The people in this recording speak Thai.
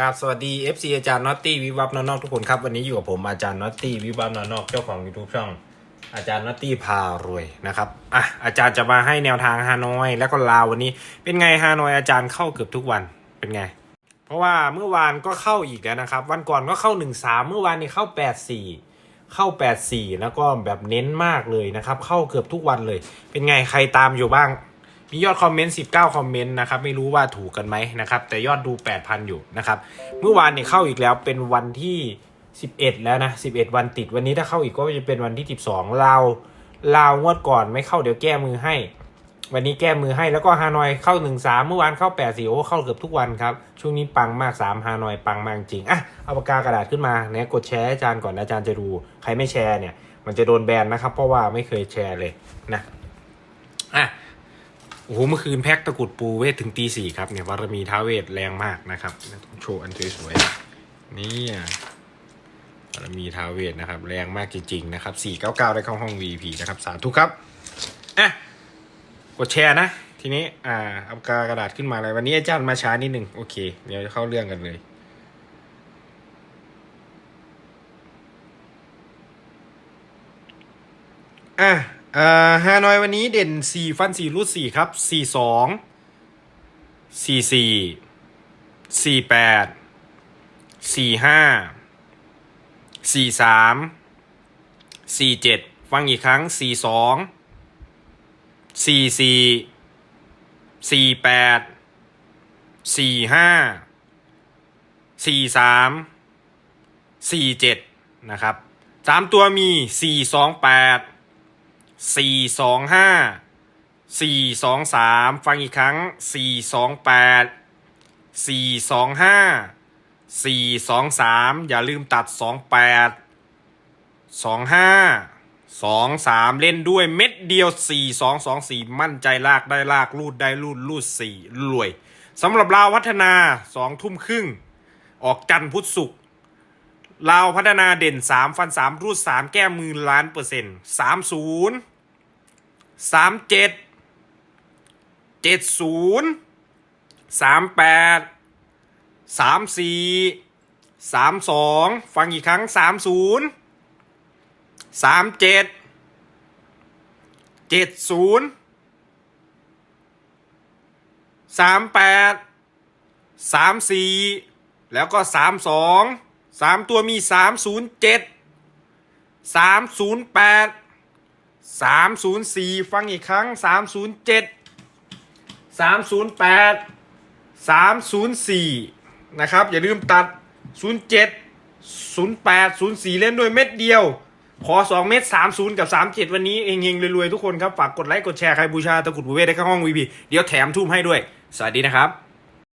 กราบสวัสดี FC อาจารย์น็อตตี้วิวับนอนอกทุกคนครับ วันนี้อยู่กับผมอาจารย์น็อตตี้วิวับนอนอกเจ้าของ YouTube ช่อง อาจารย์น็อตตี้พารวยนะครับอะอาจารย์จะมาให้แนวทางฮานอย แล้วก็ลาววันนี้ เป็นไงฮานอยอาจารย์เข้าเกือบทุกวันเป็นไง เพราะว่าเมื่อวานก็เข้าอีกแล้วนะครับ วันก่อนก็เข้า 1 3 เมื่อวานนี้เข้า 8 4 เข้า 8 4 แล้วก็แบบเน้นมากเลยนะครับ เข้าเกือบทุกวันเลย เป็นไงใครตามอยู่บ้าง มียอดคอมเมนต์ 19 คอมเมนต์นะครับ ไม่รู้ว่าถูกกันไหมนะครับ แต่ยอดดู 8,000 อยู่นะครับ เมื่อวานเนี่ยเข้าอีกแล้วเป็นวันที่ 11 แล้วนะ 11 วันติดวันนี้ถ้าเข้าอีกก็จะเป็นวันที่ 12ลาวลาวงวดก่อนไม่เข้าเดี๋ยวแก้มือให้ วันนี้แก้มือให้แล้วก็ฮานอยเข้า 1 3 เมื่อวานเข้า8 4โอ้เข้าเกือบทุกวันครับ ช่วงนี้ปังมาก 3 ฮานอยปังมากจริง อะ เอาปากกากระดาษขึ้นมาเนี่ยกดแชร์อาจารย์ก่อนอาจารย์จะดู ใครไม่แชร์เนี่ย มันจะโดนแบนนะครับ เพราะว่าไม่เคยแชร์เลยนะ อะ โอ้โหเมื่อคืนแพ็กตะกุดปูเวทถึงตีสี่ครับเนี่ยวารมีท้าเวทแรงมากนะครับโชว์อันสวยๆนี่อะบารมีท้าเวทนะครับ แรงมากจริงๆนะครับสี่เก้าเก้าได้เข้าห้อง VP นะครับสาธุครับอะกดแชร์นะทีนี้อ่าเอากากระดาษขึ้นมาเลยวันนี้อาจารย์มาช้านิดหนึ่งโอเค เดี๋ยวเข้าเรื่องกันเลยอะ อ่อฮานอยวันนี้เด่นสี่ฟันสี่รูดสี่ครับสี่สองสี่สี่สี่แปดสี่ห้าสี่สามสี่เจ็ดฟังอีกครั้งสี่สองสี่สี่สี่แปดสี่ห้าสี่สามสี่เจ็ดนะครับสามตัวมีสี่สองแปด สี่สองห้าสี่สองสามฟังอีกครั้งสี่สองแปดสี่สองห้าสี่สองสามอย่าลืมตัดสองแปดสองห้าสองสามเล่นด้วยเม็ดเดียวสี่สองสองสี่มั่นใจลากได้ลากรูดได้รูดรูดสี่รวยสำหรับลาวพัฒนาสองทุ่มครึ่ง ออกจันทร์พุธศุกร์ ลาวพัฒนาเด่น 3 ฟัน 3 รูด 3 แก้มือล้านเปอร์เซ็นต์สามศูนย์สามเจ็ดเจ็ดศูนย์สามแปดสามสี่สามสองฟังอีกครั้งสามศูนย์สามเจ็ดเจ็ดศูนย์สามแปดสามสี่แล้วก็สามสอง สามตัวมีสามศูนย์เจ็ดสามศูนย์แปดสามศูนย์สี่ฟังอีกครั้งสามศูนย์เจ็ดสามศูนย์แปดสามศูนย์สี่นะครับ อย่าลืมตัดศูนย์เจ็ดศูนย์แปดศูนย์สี่เล่นด้วยเม็ดเดียว ขอสองเม็ดสามศูนย์กับสามเจ็ดวันนี้เองเงรวยๆ ทุกคนครับ ฝากกดไลค์ กดแชร์ ใครบูชาตะกุดบุเวได้ข้างห้องวีพีเดี๋ยวแถมทุ่มให้ด้วย สวัสดีนะครับ